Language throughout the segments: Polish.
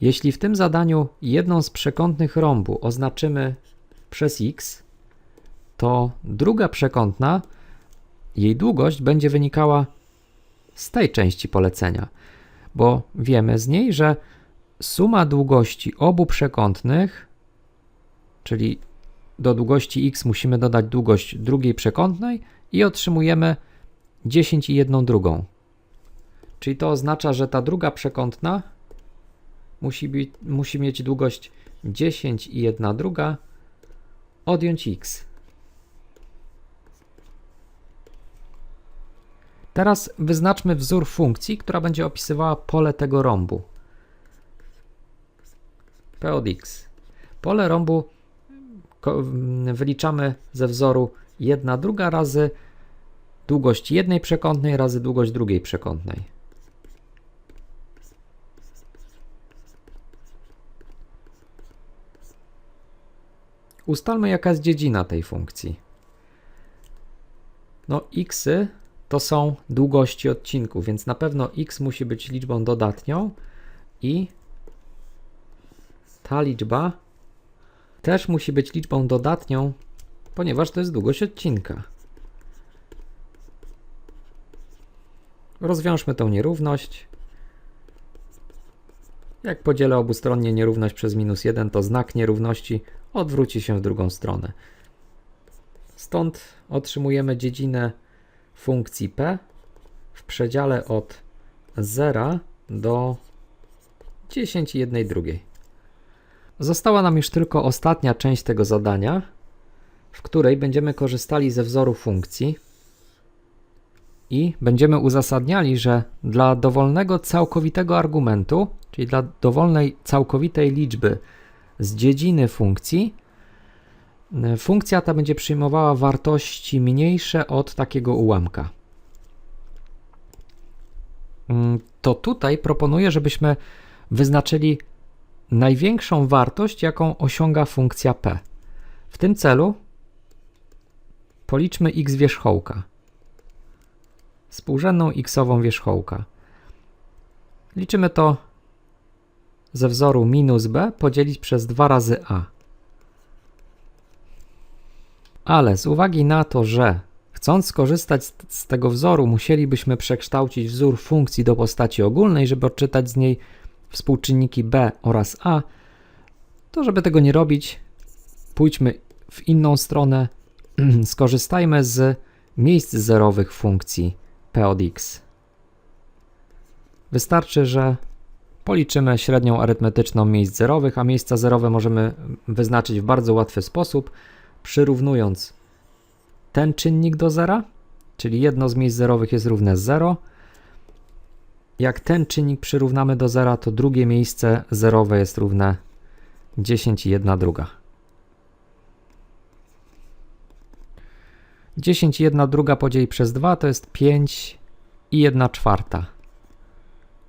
Jeśli w tym zadaniu jedną z przekątnych rąbu oznaczymy przez x, to druga przekątna, jej długość będzie wynikała z tej części polecenia, bo wiemy z niej, że suma długości obu przekątnych, czyli do długości x musimy dodać długość drugiej przekątnej i otrzymujemy 10 i jedną drugą. Czyli to oznacza, że ta druga przekątna musi, być, musi mieć długość 10 i 1 druga odjąć x. Teraz wyznaczmy wzór funkcji, która będzie opisywała pole tego rąbu. P od x. Pole rąbu wyliczamy ze wzoru 1 druga razy długość jednej przekątnej razy długość drugiej przekątnej. Ustalmy jaka jest dziedzina tej funkcji. No xy to są długości odcinków, więc na pewno x musi być liczbą dodatnią i ta liczba też musi być liczbą dodatnią, ponieważ to jest długość odcinka. Rozwiążmy tą nierówność. Jak podzielę obustronnie nierówność przez minus 1, to znak nierówności odwróci się w drugą stronę. Stąd otrzymujemy dziedzinę funkcji p w przedziale od 0 do 10 i 1 drugiej. Została nam już tylko ostatnia część tego zadania, w której będziemy korzystali ze wzoru funkcji i będziemy uzasadniali, że dla dowolnego całkowitego argumentu, czyli dla dowolnej całkowitej liczby z dziedziny funkcji, y, funkcja ta będzie przyjmowała wartości mniejsze od takiego ułamka. Mm, To tutaj proponuję, żebyśmy wyznaczyli największą wartość, jaką osiąga funkcja p. W tym celu policzmy x wierzchołka współrzędną x-ową wierzchołka. Liczymy to ze wzoru minus b podzielić przez 2 razy a. Ale z uwagi na to, że chcąc skorzystać z, tego wzoru, musielibyśmy przekształcić wzór funkcji do postaci ogólnej, żeby odczytać z niej współczynniki b oraz a, to żeby tego nie robić, pójdźmy w inną stronę, skorzystajmy z miejsc zerowych funkcji p od x. Wystarczy, że policzymy średnią arytmetyczną miejsc zerowych, a miejsca zerowe możemy wyznaczyć w bardzo łatwy sposób, przyrównując ten czynnik do zera, czyli jedno z miejsc zerowych jest równe 0. Jak ten czynnik przyrównamy do zera, to drugie miejsce zerowe jest równe 10 i 1 druga. 10 i 1 druga podzieli przez 2 to jest 5 i 1 czwarta,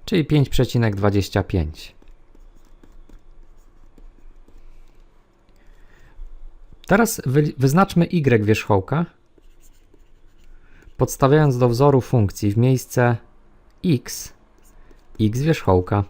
czyli 5,25. Teraz wy, wyznaczmy y wierzchołka, podstawiając do wzoru funkcji w miejsce x, x wierzchołka.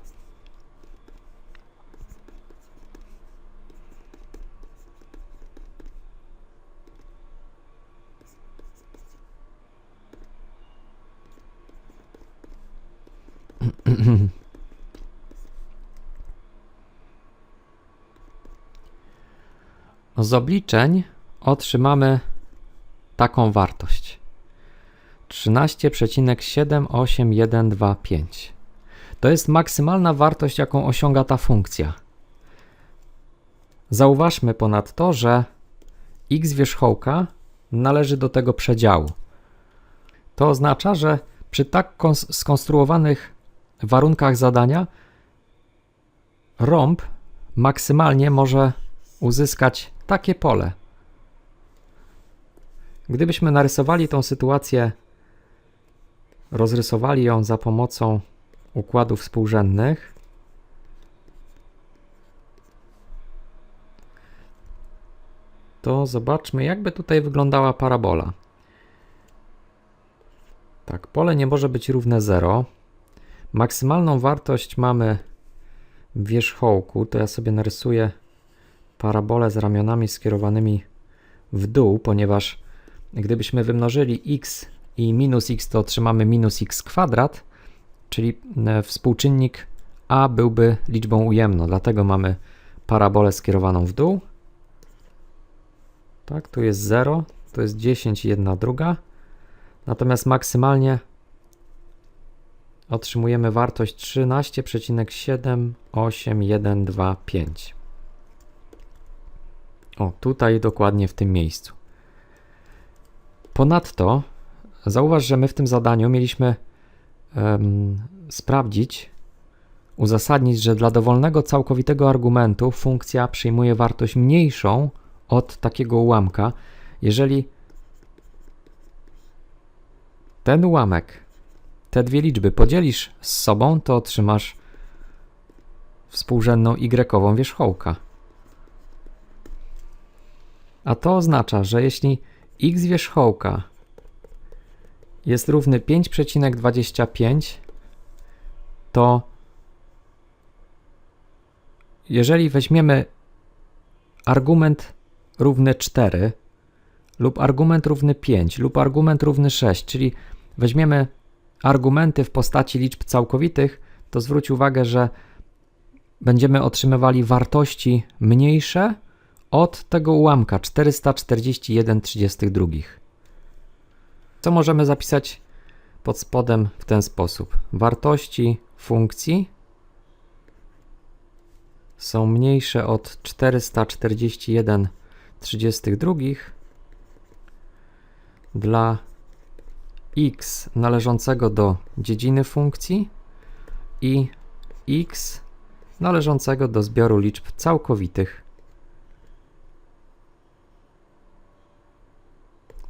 Z obliczeń otrzymamy taką wartość. 13,78125. To jest maksymalna wartość, jaką osiąga ta funkcja. Zauważmy ponadto, że x wierzchołka należy do tego przedziału. To oznacza, że przy tak kons- skonstruowanych warunkach zadania rąb maksymalnie może uzyskać takie pole. Gdybyśmy narysowali tą sytuację, rozrysowali ją za pomocą układów współrzędnych, to zobaczmy, jakby tutaj wyglądała parabola. Tak, pole nie może być równe 0. Maksymalną wartość mamy wierzchołku, to ja sobie narysuję parabolę z ramionami skierowanymi w dół, ponieważ gdybyśmy wymnożyli x i minus x, to otrzymamy minus x kwadrat, czyli e, współczynnik a byłby liczbą ujemną, dlatego mamy parabolę skierowaną w dół. Tak, tu jest 0, to jest 10 i 1 druga. Natomiast maksymalnie otrzymujemy wartość 13,78125. O, tutaj dokładnie w tym miejscu. Ponadto zauważ, że my w tym zadaniu mieliśmy em, sprawdzić, uzasadnić, że dla dowolnego całkowitego argumentu funkcja przyjmuje wartość mniejszą od takiego ułamka, jeżeli ten ułamek, te dwie liczby podzielisz z sobą, to otrzymasz współrzędną y wierzchołka. A to oznacza, że jeśli x wierzchołka jest równy 5,25, to jeżeli weźmiemy argument równy 4 lub argument równy 5 lub argument równy 6, czyli weźmiemy argumenty w postaci liczb całkowitych, to zwróć uwagę, że będziemy otrzymywali wartości mniejsze od tego ułamka 441,32. Co możemy zapisać pod spodem w ten sposób? Wartości funkcji są mniejsze od 441,32 dla x należącego do dziedziny funkcji i x należącego do zbioru liczb całkowitych,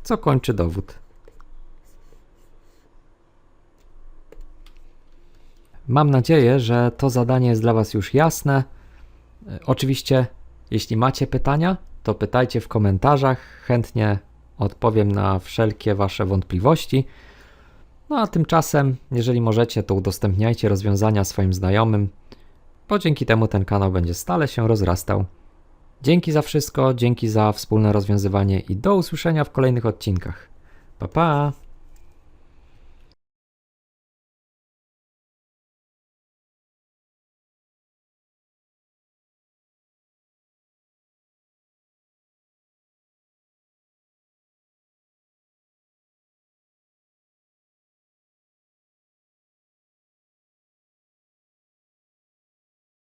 co kończy dowód. Mam nadzieję, że to zadanie jest dla Was już jasne. Oczywiście, jeśli macie pytania, to pytajcie w komentarzach. Chętnie odpowiem na wszelkie Wasze wątpliwości. No a tymczasem, jeżeli możecie, to udostępniajcie rozwiązania swoim znajomym, bo dzięki temu ten kanał będzie stale się rozrastał. Dzięki za wszystko, dzięki za wspólne rozwiązywanie i do usłyszenia w kolejnych odcinkach. Pa pa!